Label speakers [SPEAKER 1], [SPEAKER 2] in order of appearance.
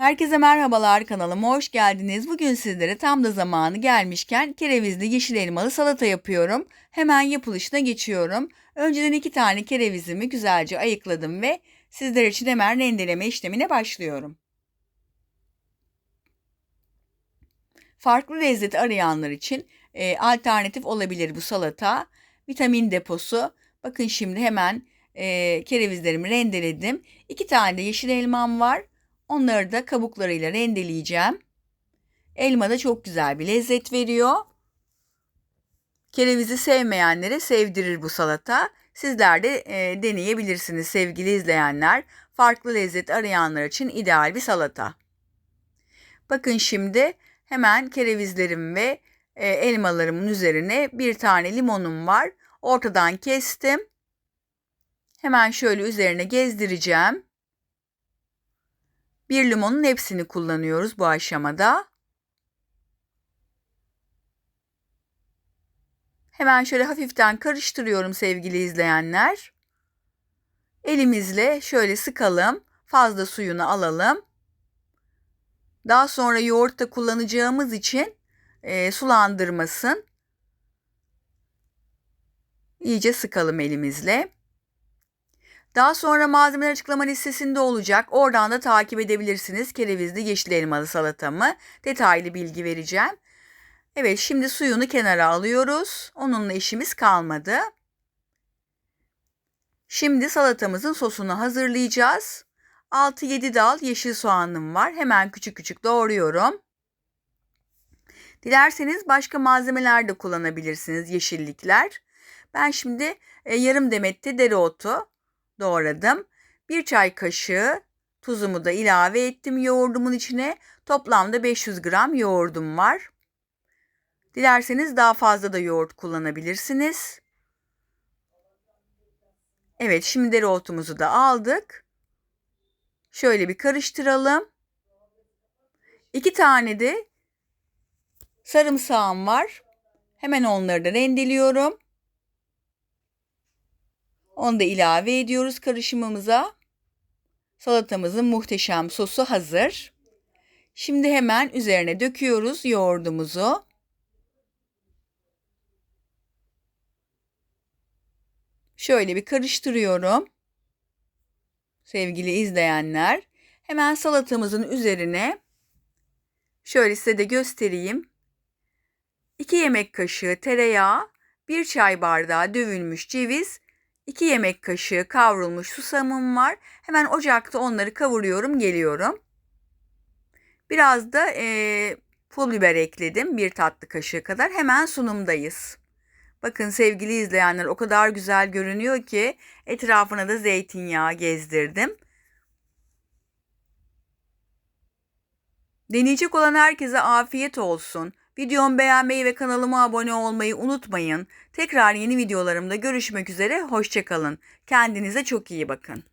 [SPEAKER 1] Herkese merhabalar kanalıma hoş geldiniz. Bugün sizlere tam da zamanı gelmişken kerevizli yeşil elmalı salata yapıyorum. Hemen yapılışına geçiyorum. Önceden iki tane kerevizimi güzelce ayıkladım ve sizler için hemen rendeleme işlemine başlıyorum. Farklı lezzet arayanlar için e, alternatif olabilir bu salata. Vitamin deposu. Bakın şimdi hemen e, kerevizlerimi rendeledim. İki tane de yeşil elmam var. Onları da kabuklarıyla rendeleyeceğim. Elma da çok güzel bir lezzet veriyor. Kerevizi sevmeyenlere sevdirir bu salata. Sizler de e, deneyebilirsiniz sevgili izleyenler. Farklı lezzet arayanlar için ideal bir salata. Bakın şimdi hemen kerevizlerim ve e, elmalarımın üzerine bir tane limonum var. Ortadan kestim. Hemen şöyle üzerine gezdireceğim. Bir limonun hepsini kullanıyoruz bu aşamada. Hemen şöyle hafiften karıştırıyorum sevgili izleyenler. Elimizle şöyle sıkalım. Fazla suyunu alalım. Daha sonra yoğurtta kullanacağımız için e, sulandırmasın. İyice sıkalım elimizle. Daha sonra malzemeler açıklama listesinde olacak. Oradan da takip edebilirsiniz. Kerevizli yeşil elmalı salatamı. Detaylı bilgi vereceğim. Evet şimdi suyunu kenara alıyoruz. Onunla işimiz kalmadı. Şimdi salatamızın sosunu hazırlayacağız. 6-7 dal yeşil soğanım var. Hemen küçük küçük doğruyorum. Dilerseniz başka malzemeler de kullanabilirsiniz yeşillikler. Ben şimdi e, yarım demette dereotu, doğradım. Bir çay kaşığı tuzumu da ilave ettim yoğurdumun içine. Toplamda 500 gram yoğurdum var. Dilerseniz daha fazla da yoğurt kullanabilirsiniz. Evet şimdi dereotumuzu da aldık. Şöyle bir karıştıralım. İki tane de sarımsağım var. Hemen onları da rendeliyorum. Onu da ilave ediyoruz karışımımıza. Salatamızın muhteşem sosu hazır. Şimdi hemen üzerine döküyoruz yoğurdumuzu. Şöyle bir karıştırıyorum. Sevgili izleyenler, hemen salatamızın üzerine şöyle size de göstereyim. 2 yemek kaşığı tereyağı, 1 çay bardağı dövülmüş ceviz 2 yemek kaşığı kavrulmuş susamım var. Hemen ocakta onları kavuruyorum, geliyorum. Biraz da e, pul biber ekledim. Bir tatlı kaşığı kadar. Hemen sunumdayız. Bakın sevgili izleyenler o kadar güzel görünüyor ki etrafına da zeytinyağı gezdirdim. Deneyecek olan herkese afiyet olsun. Videomu beğenmeyi ve kanalıma abone olmayı unutmayın. Tekrar yeni videolarımda görüşmek üzere. Hoşçakalın. Kendinize çok iyi bakın.